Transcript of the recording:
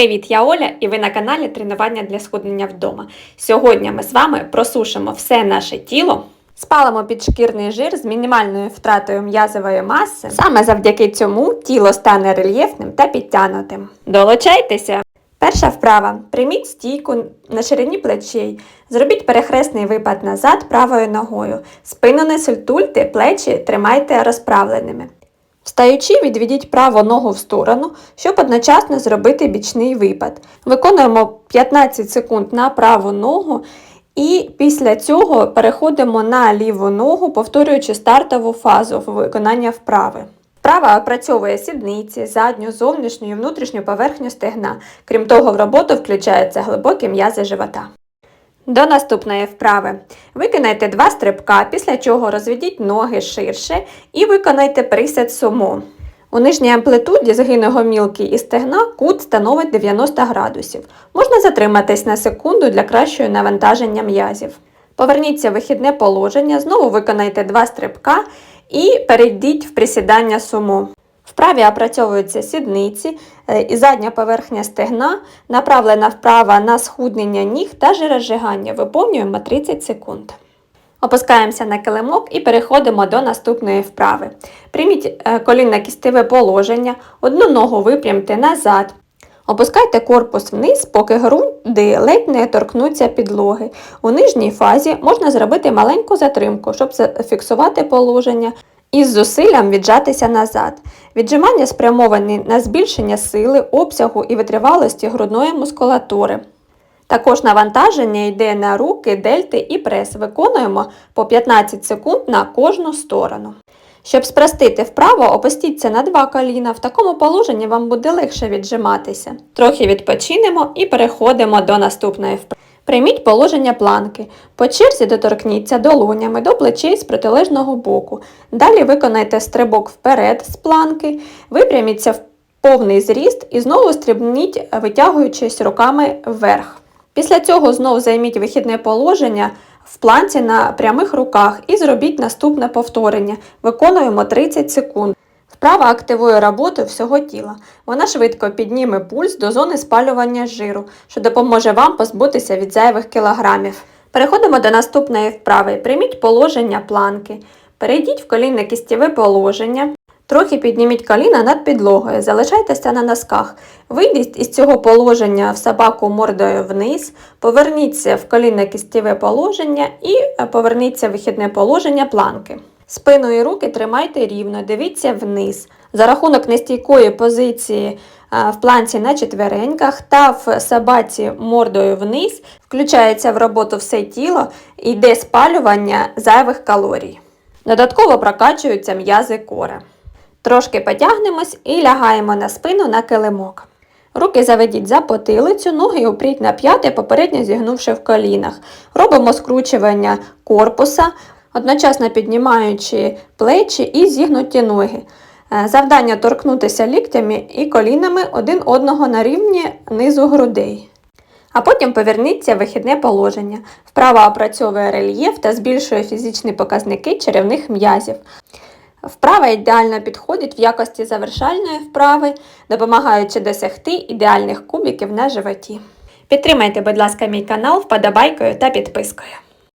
Привіт, я Оля, і ви на каналі Тренування для схуднення вдома. Сьогодні ми з вами просушимо все наше тіло, спалимо підшкірний жир з мінімальною втратою м'язової маси. Саме завдяки цьому тіло стане рельєфним та підтягнутим. Долучайтеся! Перша вправа. Прийміть стійку на ширині плечей. Зробіть перехресний випад назад правою ногою. Спину не сультуйте, плечі тримайте розправленими. Встаючи, відведіть праву ногу в сторону, щоб одночасно зробити бічний випад. Виконуємо 15 секунд на праву ногу і після цього переходимо на ліву ногу, повторюючи стартову фазу виконання вправи. Вправа опрацьовує сідниці, задню, зовнішню і внутрішню поверхню стегна. Крім того, в роботу включаються глибокі м'язи живота. До наступної вправи. Виконайте два стрибка, після чого розведіть ноги ширше і виконайте присед сумо. У нижній амплитуді згини гомілки і стегна кут становить 90 градусів. Можна затриматись на секунду для кращого навантаження м'язів. Поверніться в вихідне положення, знову виконайте два стрибка і перейдіть в присідання сумо. Вправі опрацьовуються сідниці е, і задня поверхня стегна, направлена вправо на схуднення ніг та жирозжигання. Виповнюємо 30 секунд. Опускаємося на килимок і переходимо до наступної вправи. Прийміть е, колінно кістеве положення, одну ногу випрямте назад. Опускайте корпус вниз, поки груди ледь не торкнуться підлоги. У нижній фазі можна зробити маленьку затримку, щоб зафіксувати положення і з зусиллям віджатися назад. Віджимання спрямовані на збільшення сили, обсягу і витривалості грудної мускулатури. Також навантаження йде на руки, дельти і прес. Виконуємо по 15 секунд на кожну сторону. Щоб спростити вправо, опустіться на два коліна. В такому положенні вам буде легше віджиматися. Трохи відпочинемо і переходимо до наступної вправи. Прийміть положення планки. По черзі доторкніться долонями до плечей з протилежного боку. Далі виконайте стрибок вперед з планки, випряміться в повний зріст і знову стрибніть, витягуючись руками вверх. Після цього знову займіть вихідне положення в планці на прямих руках і зробіть наступне повторення. Виконуємо 30 секунд. Вправа активує роботу всього тіла. Вона швидко підніме пульс до зони спалювання жиру, що допоможе вам позбутися від зайвих кілограмів. Переходимо до наступної вправи. Прийміть положення планки. Перейдіть в колінне кістєве положення. Трохи підніміть коліна над підлогою, залишайтеся на носках. Вийдіть із цього положення в собаку мордою вниз, поверніться в колінне кістєве положення і поверніться в вихідне положення планки. Спину і руки тримайте рівно, дивіться вниз. За рахунок нестійкої позиції в планці на четвереньках та в собаці мордою вниз включається в роботу все тіло і йде спалювання зайвих калорій. Додатково прокачуються м'язи кори. Трошки потягнемось і лягаємо на спину на килимок. Руки заведіть за потилицю, ноги упріть на п'яти, попередньо зігнувши в колінах. Робимо скручування корпуса, одночасно піднімаючи плечі і зігнуті ноги. Е, Завдання торкнутися ліктями і колінами один одного на рівні низу грудей. А потім поверніться в вихідне положення. Вправа опрацьовує рельєф та збільшує фізичні показники черевних м'язів. Вправа ідеально підходить в якості завершальної вправи, допомагаючи досягти ідеальних кубиків на животі. Підтримайте, будь ласка, мій канал вподобайкою та підпискою.